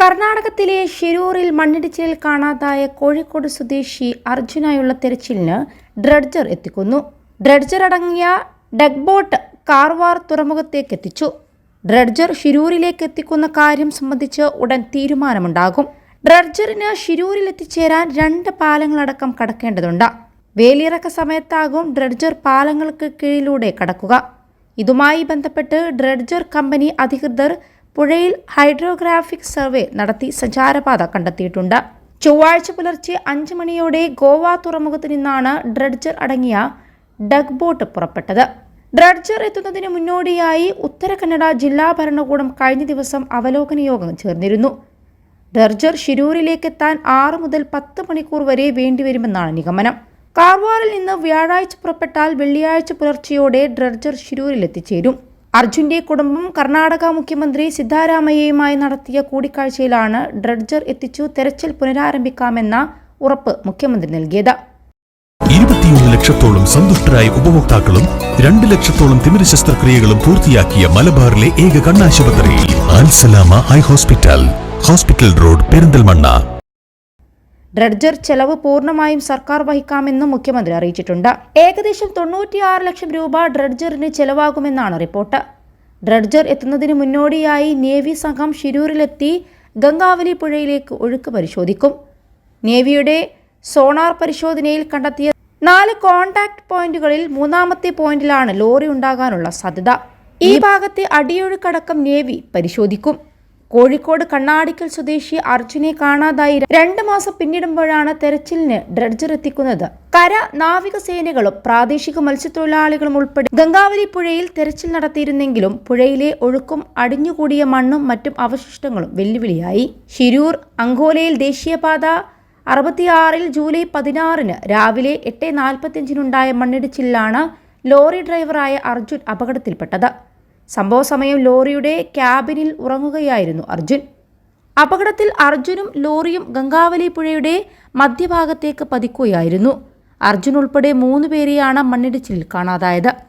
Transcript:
കർണാടകത്തിലെ ഷിരൂറിൽ മണ്ണിടിച്ചിലിൽ കാണാതായ കോഴിക്കോട് സ്വദേശി അർജുനായുള്ള തെരച്ചിലിന് ഡ്രഡ്ജർ എത്തിക്കുന്നു. ഡ്രഡ്ജർ അടങ്ങിയ ഡഗ് ബോട്ട് കാർവാർ തുറമുഖത്തേക്ക് എത്തിച്ചു. ഡ്രഡ്ജർ ഷിരൂരിലേക്ക് എത്തിക്കുന്ന കാര്യം സംബന്ധിച്ച് ഉടൻ തീരുമാനമുണ്ടാകും. ഡ്രഡ്ജറിന് ഷിരൂരിൽ എത്തിച്ചേരാൻ രണ്ട് പാലങ്ങളടക്കം കടക്കേണ്ടതുണ്ട്. വേലിയിറക്ക സമയത്താകും ഡ്രഡ്ജർ പാലങ്ങൾക്ക് കീഴിലൂടെ കടക്കുക. ഇതുമായി ബന്ധപ്പെട്ട് ഡ്രഡ്ജർ കമ്പനി അധികൃതർ പുഴയിൽ ഹൈഡ്രോഗ്രാഫിക് സർവേ നടത്തി സഞ്ചാരപാത കണ്ടെത്തിയിട്ടുണ്ട്. ചൊവ്വാഴ്ച പുലർച്ചെ അഞ്ച് മണിയോടെ ഗോവ തുറമുഖത്ത് നിന്നാണ് ഡ്രഡ്ജർ അടങ്ങിയ ഡഗ് ബോട്ട് പുറപ്പെട്ടത്. ഡ്രഡ്ജർ എത്തുന്നതിന് മുന്നോടിയായി ഉത്തര കന്നഡ ജില്ലാ ഭരണകൂടം കഴിഞ്ഞ ദിവസം അവലോകന യോഗം ചേർന്നിരുന്നു. ഡ്രഡ്ജർ ഷിരൂരിലേക്ക് എത്താൻ ആറ് മുതൽ പത്ത് മണിക്കൂർ വരെ വേണ്ടിവരുമെന്നാണ് നിഗമനം. കാർവാറിൽ നിന്ന് വ്യാഴാഴ്ച പുറപ്പെട്ടാൽ വെള്ളിയാഴ്ച പുലർച്ചയോടെ ഡ്രഡ്ജർ ഷിരൂരിൽ എത്തിച്ചേരും അർജുന്റെ കുടുംബം കർണാടക മുഖ്യമന്ത്രി സിദ്ധാരാമയ്യയുമായി നടത്തിയ കൂടിക്കാഴ്ചയിലാണ് ഡ്രഡ്ജർ എത്തിച്ചു തെരച്ചിൽ പുനരാരംഭിക്കാമെന്ന ഉറപ്പ് മുഖ്യമന്ത്രി നൽകിയത്. ഇരുപത്തിയൊന്ന് ലക്ഷത്തോളം സന്തുഷ്ടരായ ഉപഭോക്താക്കളും രണ്ട് ലക്ഷത്തോളം തിമിര ശസ്ത്രക്രിയകളും പൂർത്തിയാക്കിയ മലബാറിലെ ഏക കണ്ണാശുപത്രി Al Salama eye hospital. Hospital road Perinthalmanna. Dredger ചെലവ് പൂർണമായും സർക്കാർ വഹിക്കാമെന്നും മുഖ്യമന്ത്രി അറിയിച്ചിട്ടുണ്ട്. ഏകദേശം തൊണ്ണൂറ്റിയാറ് ലക്ഷം രൂപ ഡ്രഡ്ജറിന് ചെലവാകുമെന്നാണ് റിപ്പോർട്ട്. ഡ്രഡ്ജർ എത്തുന്നതിന് മുന്നോടിയായി നേവി സംഘം ഷിരൂരിലെത്തി ഗംഗാവലി പുഴയിലേക്ക് ഒഴുക്ക് പരിശോധിക്കും. നേവിയുടെ സോണാർ പരിശോധനയിൽ കണ്ടെത്തിയ നാല് കോൺടാക്ട് പോയിന്റുകളിൽ മൂന്നാമത്തെ പോയിന്റിലാണ് ലോറി ഉണ്ടാകാനുള്ള സാധ്യത. ഈ ഭാഗത്തെ അടിയൊഴുക്കടക്കം നേവി പരിശോധിക്കും. കോഴിക്കോട് കണ്ണാടിക്കൽ സ്വദേശി അർജുനെ കാണാതായി രണ്ട് മാസം പിന്നിടുമ്പോഴാണ് തെരച്ചിലിന് ഡ്രഡ്ജർ എത്തിക്കുന്നത്. കര നാവിക സേനകളും പ്രാദേശിക മത്സ്യത്തൊഴിലാളികളും ഉൾപ്പെടെ ഗംഗാവലി പുഴയിൽ തെരച്ചിൽ നടത്തിയിരുന്നെങ്കിലും പുഴയിലെ ഒഴുക്കും അടിഞ്ഞുകൂടിയ മണ്ണും മറ്റും അവശിഷ്ടങ്ങളും വെല്ലുവിളിയായി. ഷിരൂർ അങ്കോലയിൽ ദേശീയപാത അറുപത്തിയാറിൽ ജൂലൈ പതിനാറിന് രാവിലെ എട്ട് നാൽപ്പത്തിയഞ്ചിനുണ്ടായ മണ്ണിടിച്ചിലാണ് ലോറി ഡ്രൈവറായ അർജുൻ അപകടത്തിൽപ്പെട്ടത്. സംഭവ സമയം ലോറിയുടെ ക്യാബിനിൽ ഉറങ്ങുകയായിരുന്നു അർജുൻ. അപകടത്തിൽ അർജുനും ലോറിയും ഗംഗാവലി പുഴയുടെ മധ്യഭാഗത്തേക്ക് പതിക്കുകയായിരുന്നു. അർജുൻ ഉൾപ്പെടെ മൂന്ന് പേരെയാണ് മണ്ണിടിച്ചിലിൽ കാണാതായത്.